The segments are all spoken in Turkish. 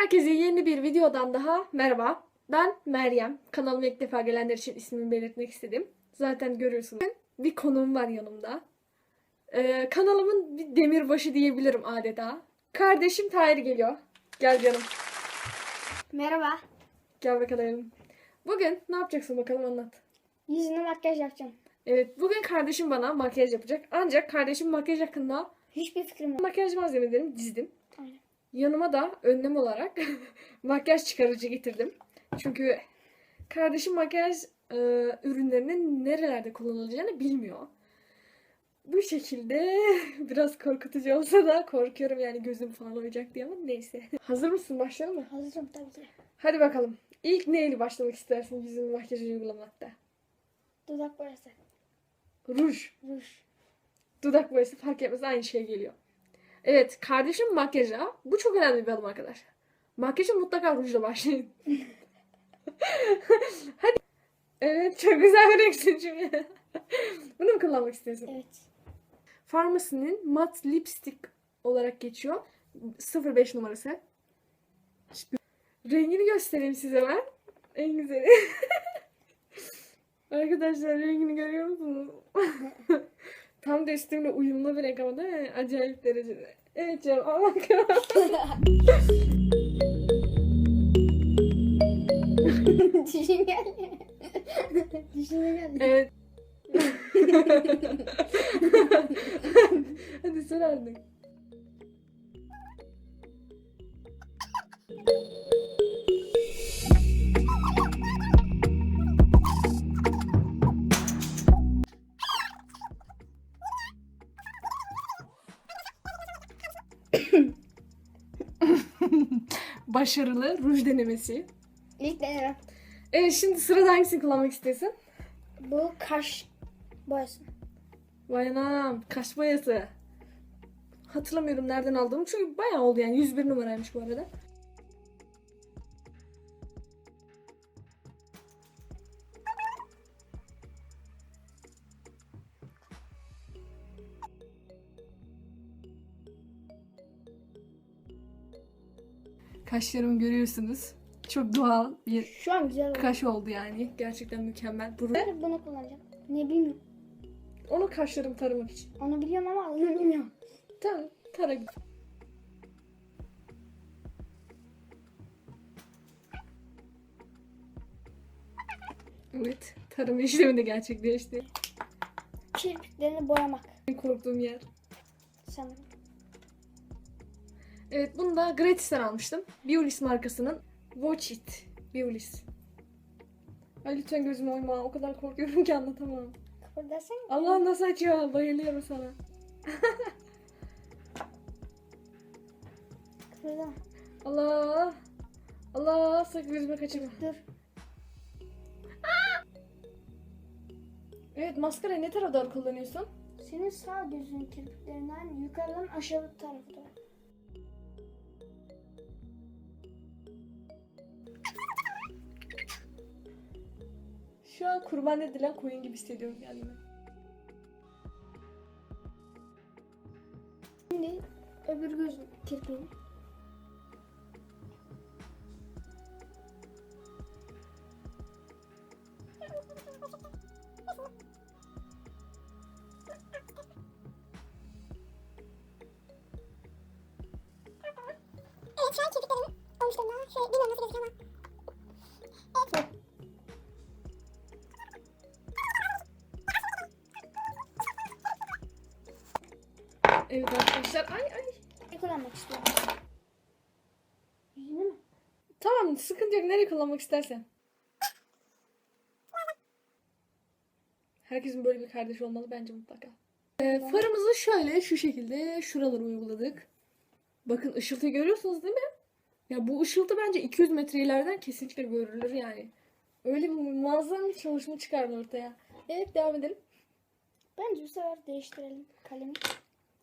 Herkese yeni bir videodan daha merhaba. Ben Meryem. Kanalıma ilk defa gelenler için ismimi belirtmek istedim. Zaten görüyorsunuz. Bir konuğum var yanımda. Ee, kanalımın bir demirbaşı diyebilirim adeta. Kardeşim Tahir geliyor. Gel canım. Merhaba. Gel bakalım. Bugün ne yapacaksın bakalım anlat. Yüzüne makyaj yapacağım. Evet bugün kardeşim bana makyaj yapacak. Ancak kardeşim makyaj hakkında Hiçbir fikrim yok. makyaj malzemelerimi dizdim. Aynen. Yanıma da önlem olarak makyaj çıkarıcı getirdim. Çünkü kardeşim makyaj e, ürünlerinin nerelerde kullanılacağını bilmiyor. Bu şekilde biraz korkutucu olsa da korkuyorum yani gözüm falan oyacak diye ama neyse. Hazır mısın? Başlayalım mı? Hazırım tabii ki. Hadi bakalım. İlk neyle başlamak istersin yüzün makyajı uygulamakta? Dudak boyası. Ruj. Ruj. Dudak boyası fark etmez aynı şey geliyor. Evet kardeşim makyaja. Bu çok önemli bir adım arkadaşlar. Makyaja mutlaka rujla başlayın. Hadi. Evet çok güzel bir renksin çünkü. Bunu mu kullanmak istiyorsun? Evet. Pharmacy'nin mat lipstick olarak geçiyor. 05 numarası. Rengini göstereyim size ben. En güzeli. Arkadaşlar rengini görüyor musunuz? Tam da üstümle uyumlu bir renk ama değil mi? Acayip derecede. Evet canım al bakalım. Dişin geldi. Dişine geldi. Evet. Hadi sor artık. Başarılı ruj denemesi. İlk deneme. Evet şimdi sırada hangisini kullanmak istiyorsun? Bu kaş boyası. Vay anam kaş boyası. Hatırlamıyorum nereden aldığımı çünkü bayağı oldu yani 101 numaraymış bu arada. Kaşlarımı görüyorsunuz. Çok doğal bir Şu an güzel oldu. kaş oldu yani. Gerçekten mükemmel. Burun. Ben bunu kullanacağım. Ne bilmiyorum. Onu kaşlarımı taramak için. Onu biliyorum ama onu bilmiyorum. Tamam, tara. Evet, tarama işlemi de gerçekleşti. Kirpiklerini boyamak. En korktuğum yer. Sanırım. Evet, bunu da Gratis'ten almıştım. Biolis markasının Watch It. Biolis. Ay lütfen gözüme oyma. O kadar korkuyorum ki anlatamam. Kıpırdarsana. Allah'ım nasıl açıyor? Bayılıyorum sana. Allah. Allah sakın gözüme kaçırma. Dur. Evet maskara ne doğru kullanıyorsun? Senin sağ gözünün kirpiklerinden yukarıdan aşağı tarafı Şu an kurban edilen koyun gibi hissediyorum kendimi. Şimdi öbür gözün kirpiğini. Evet şu an kirpiklerim olmuş durumda. Şöyle bilmiyorum nasıl gözüküyor ama. Tamam sıkıntı yok nereye kullanmak istersen. Herkesin böyle bir kardeşi olmalı bence mutlaka. Ee, farımızı şöyle şu şekilde şuralara uyguladık. Bakın ışıltı görüyorsunuz değil mi? Ya bu ışıltı bence 200 metre ileriden kesinlikle görülür yani. Öyle bir muazzam bir çalışma çıkardı ortaya. Evet devam edelim. Bence bu sefer değiştirelim kalemi.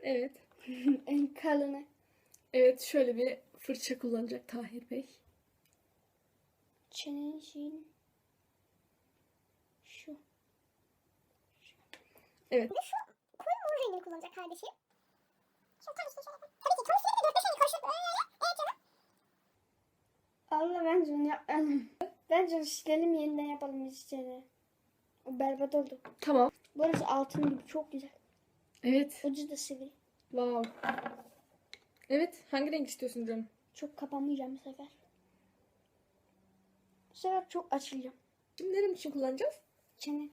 Evet. en kalını. Evet şöyle bir fırça kullanacak Tahir Bey. Çenenin şeyini. Şu. Evet. Bir de şu koyu mor rengini kullanacak kardeşim. Şu tam işte şöyle. Tabii ki bir de 4-5 rengi. Evet canım. Allah bence onu yapmayalım. Bence silelim yeniden yapalım biz içeri. O berbat oldu. Tamam. Burası altın gibi çok güzel. Evet. Ucu da sivri. Wow. Evet. Hangi renk istiyorsun canım? Çok kapamayacağım bu sefer. Sefer çok açılacağım. Şimdi nerem için kullanacağız? Çene.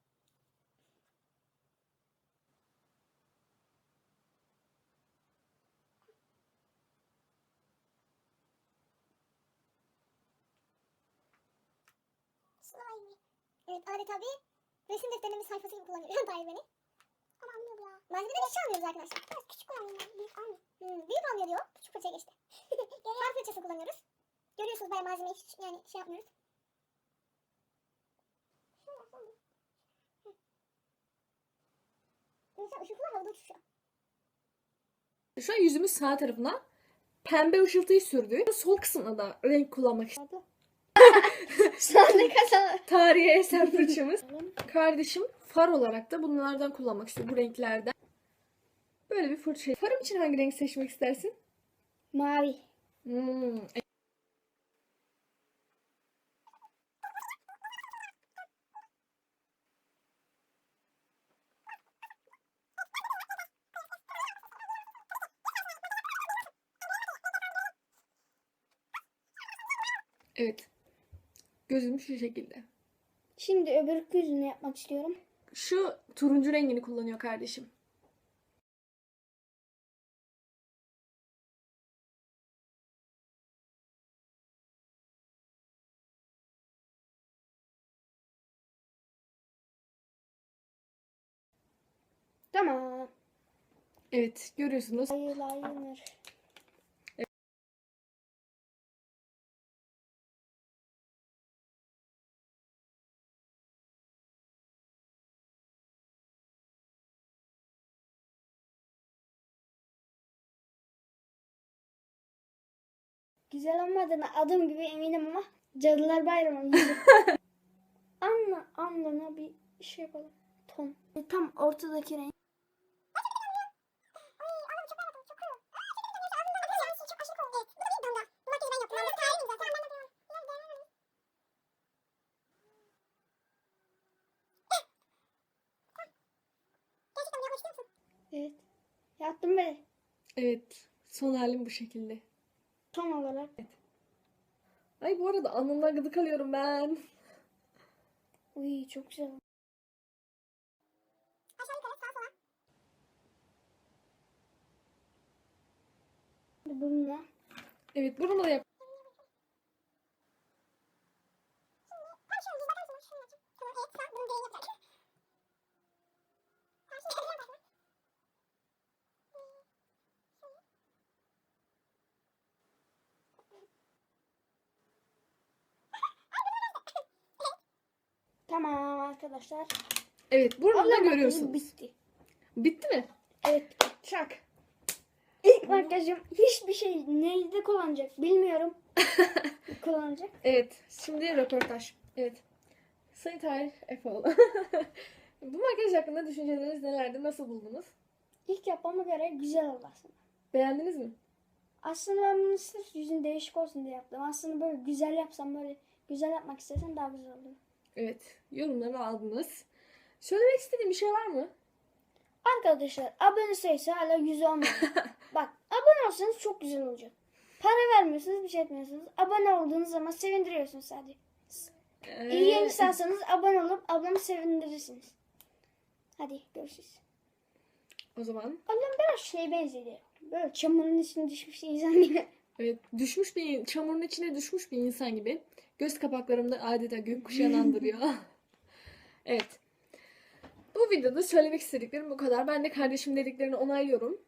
Slime. Evet adeta bir resim defterinin sayfası gibi kullanıyor Tahir beni. Ama anlıyor ya. Malzemeden hiç almıyoruz arkadaşlar. Biraz küçük kullanıyorum ben. Büyük almıyor. Hmm, büyük almıyor diyor. Küçük fırça geçti. Far fırçası kullanıyoruz. Görüyorsunuz bayağı malzemeyi hiç yani şey yapmıyoruz. Şöyle yapsam mı? Hı. Mesela ışıklar havada uçuşuyor. Şu an yüzümüz sağ tarafına pembe ışıltıyı sürdü. Sol kısmına da renk kullanmak istedim. Sonra kazanır. Tarihi eser fırçamız. Kardeşim far olarak da bunlardan kullanmak istiyor. Bu renklerden. Böyle bir fırça. Farım için hangi renk seçmek istersin? Mavi. Hmm. Evet. Gözüm şu şekilde. Şimdi öbür yüzünü yapmak istiyorum. Şu turuncu rengini kullanıyor kardeşim. Tamam. Evet, görüyorsunuz. Eyeliner. Güzel olmadığına adım gibi eminim ama Cadılar Bayramı gibi. anla, anlana bir şey yapalım. Ton. E, Tam ortadaki renk. Evet. Yaptım böyle. Evet, son halim bu şekilde. Ton olarak. Ay bu arada alnımdan gıdık alıyorum ben. Uy çok güzel. Bununla. Evet, bunu da yap. Tamam arkadaşlar. Evet, burada da Ablam görüyorsunuz. Bitti. Bitti mi? Evet. Çak. İlk makyajım hiçbir şey neyde kullanacak bilmiyorum. kullanacak. Evet, şimdi röportaj. Evet. Sayın Tahir Efoğlu. bu makyaj hakkında düşünceleriniz nelerdi? Nasıl buldunuz? İlk yapmama göre güzel oldu aslında. Beğendiniz mi? Aslında ben bunu sırf yüzün değişik olsun diye yaptım. Aslında böyle güzel yapsam böyle güzel yapmak istesem daha güzel olur. Evet, yorumları aldınız. Söylemek istediğim bir şey var mı? Arkadaşlar abone sayısı hala 100 olmadı. Bak abone olsanız çok güzel olacak. Para vermiyorsunuz bir şey etmiyorsunuz. Abone olduğunuz zaman sevindiriyorsunuz sadece. Ee, İyi isterseniz abone olup ablamı sevindirirsiniz. Hadi görüşürüz. O zaman Ablam biraz şey benzedi. Böyle çamurun içine düşmüş insan gibi. Evet, düşmüş bir çamurun içine düşmüş bir insan gibi. Göz kapaklarımda adeta gökkuşağını andırıyor. evet. Bu videoda söylemek istediklerim bu kadar. Ben de kardeşim dediklerini onaylıyorum.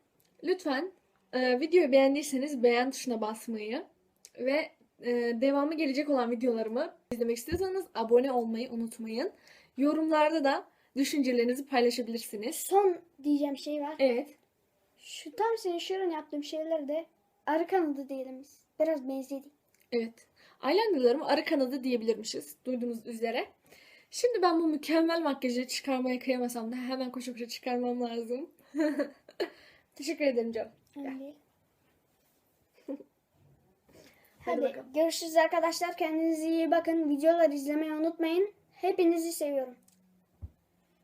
Lütfen e, videoyu beğendiyseniz beğen tuşuna basmayı ve e, devamı gelecek olan videolarımı izlemek istiyorsanız abone olmayı unutmayın. Yorumlarda da düşüncelerinizi paylaşabilirsiniz. Son diyeceğim şey var. Evet. Şu tam senin şuran yaptığım şeyler de arı kanadı diyelim biz. Biraz benzedi. Evet. Eyelinerlarımı arı kanadı diyebilirmişiz. Duyduğunuz üzere. Şimdi ben bu mükemmel makyajı çıkarmaya kıyamasam da hemen koşa koşa çıkarmam lazım. Teşekkür ederim canım. Hadi, Hadi, bakalım. görüşürüz arkadaşlar. Kendinize iyi bakın. Videolar izlemeyi unutmayın. Hepinizi seviyorum.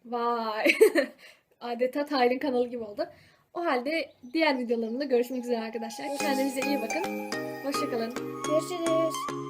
Vay. Adeta Tahir'in kanalı gibi oldu. O halde diğer videolarımda görüşmek üzere arkadaşlar. Kendinize iyi bakın. Hoşçakalın. Görüşürüz.